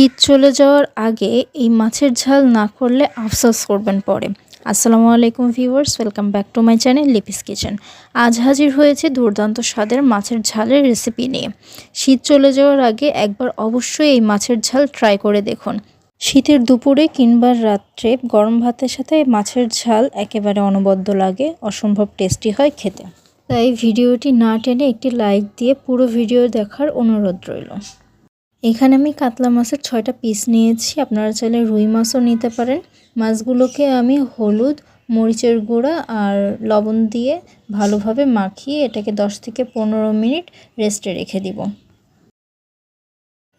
শীত চলে যাওয়ার আগে এই মাছের ঝাল না করলে আফসোস করবেন পরে। আসসালামু আলাইকুম viewers welcome back to my channel Lipi's kitchen আজ হাজির হয়েছে দুর্দান্ত স্বাদের মাছের ঝালের রেসিপি নিয়ে। শীত চলে যাওয়ার আগে একবার অবশ্যই এই মাছের ঝাল ট্রাই করে দেখুন। শীতের দুপুরে কিংবা রাত্রে গরম ভাতের সাথে মাছের ঝাল একেবারে অনবদ্য লাগে, অসম্ভব টেস্টি হয় খেতে। তাই ভিডিওটি না টেনে একটি লাইক দিয়ে পুরো ভিডিও দেখার অনুরোধ রইল। এখানে আমি কাতলা মাছের ছয়টা পিস নিয়েছি। আপনারা চাইলে রুই মাছও নিতে পারেন। মাছগুলোকে আমি হলুদ, মরিচের গুঁড়া আর লবণ দিয়ে ভালোভাবে মাখিয়ে এটাকে দশ থেকে পনেরো মিনিট রেস্টে রেখে দিব।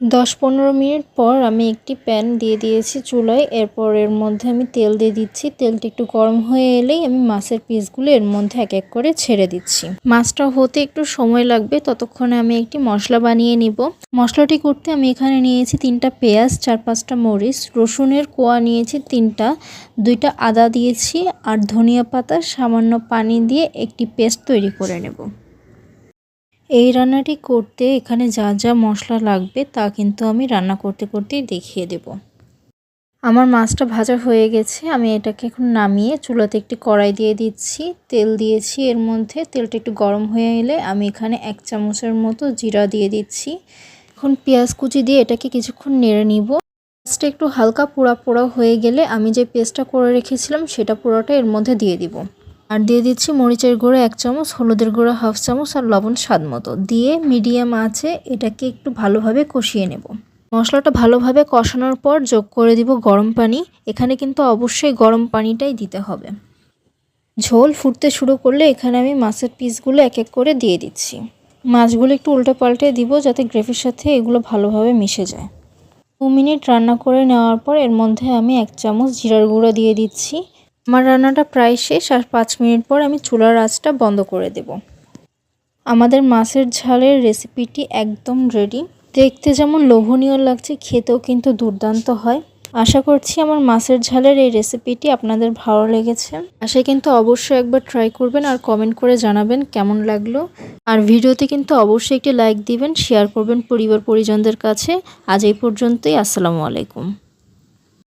দশ পনেরো মিনিট পর আমি একটি প্যান দিয়ে দিয়েছি চুলায়। এরপর এর মধ্যে আমি তেল দিয়ে দিচ্ছি। তেলটা একটু গরম হয়ে এলেই আমি মাছের পিসগুলো এর মধ্যে এক এক করে ছেড়ে দিচ্ছি। মাছটা হতে একটু সময় লাগবে। ততক্ষণে আমি একটি মশলা বানিয়ে নিব। মশলাটি করতে আমি এখানে নিয়েছি তিনটা পেঁয়াজ, চার পাঁচটা মরিচ, রসুনের কোয়া নিয়েছি তিনটা, দুইটা আদা দিয়েছি, আর ধনিয়া পাতা, সামান্য পানি দিয়ে একটি পেস্ট তৈরি করে নেব। এই রান্নাটি করতে এখানে যা যা মশলা লাগবে তা কিন্তু আমি রান্না করতে করতেই দেখিয়ে দেব। আমার মাছটা ভাজা হয়ে গেছে, আমি এটাকে এখন নামিয়ে চুলাতে একটি কড়াই দিয়ে দিচ্ছি। তেল দিয়েছি, এর মধ্যে তেলটা একটু গরম হয়ে এলে আমি এখানে এক চামচের মতো জিরা দিয়ে দিচ্ছি। এখন পেঁয়াজ কুচি দিয়ে এটাকে কিছুক্ষণ নেড়ে নিব। পেঁয়াজটা একটু হালকা পোড়া পোড়া হয়ে গেলে আমি যে পেস্টটা করে রেখেছিলাম, সেটা পোড়াটা এর মধ্যে দিয়ে দিব। আর দিয়ে দিচ্ছি মরিচের গুঁড়ো এক চামচ, হলুদের গুঁড়ো হাফ চামচ আর লবণ স্বাদ মতো। দিয়ে মিডিয়াম আছে এটাকে একটু ভালোভাবে কষিয়ে নেব। মশলাটা ভালোভাবে কষানোর পর যোগ করে দিব গরম পানি। এখানে কিন্তু অবশ্যই গরম পানিটাই দিতে হবে। ঝোল ফুটতে শুরু করলে এখানে আমি মাছের পিসগুলো এক এক করে দিয়ে দিচ্ছি। মাছগুলো একটু উল্টে পাল্টে দিব যাতে গ্রেভির সাথে এগুলো ভালোভাবে মিশে যায়। দু মিনিট রান্না করে নেওয়ার পর এর মধ্যে আমি এক চামচ জিরার গুঁড়ো দিয়ে দিচ্ছি। আমার রান্নাটা প্রায় শেষ আর পাঁচ মিনিট পর আমি চুলার আঁচটা বন্ধ করে দেব। আমাদের মাছের ঝালের রেসিপিটি একদম রেডি দেখতে যেমন লোভনীয় লাগছে, খেতেও কিন্তু দুর্দান্ত হয়। আশা করছি আমার মাছের ঝালের এই রেসিপিটি আপনাদের ভালো লেগেছে। আশা কিন্তু অবশ্যই একবার ট্রাই করবেন আর কমেন্ট করে জানাবেন কেমন লাগল। আর ভিডিওতে কিন্তু অবশ্যই একটি লাইক দিবেন শেয়ার করবেন পরিবার পরিজনদের কাছে। আজ এই পর্যন্তই, আসসালামু আলাইকুম।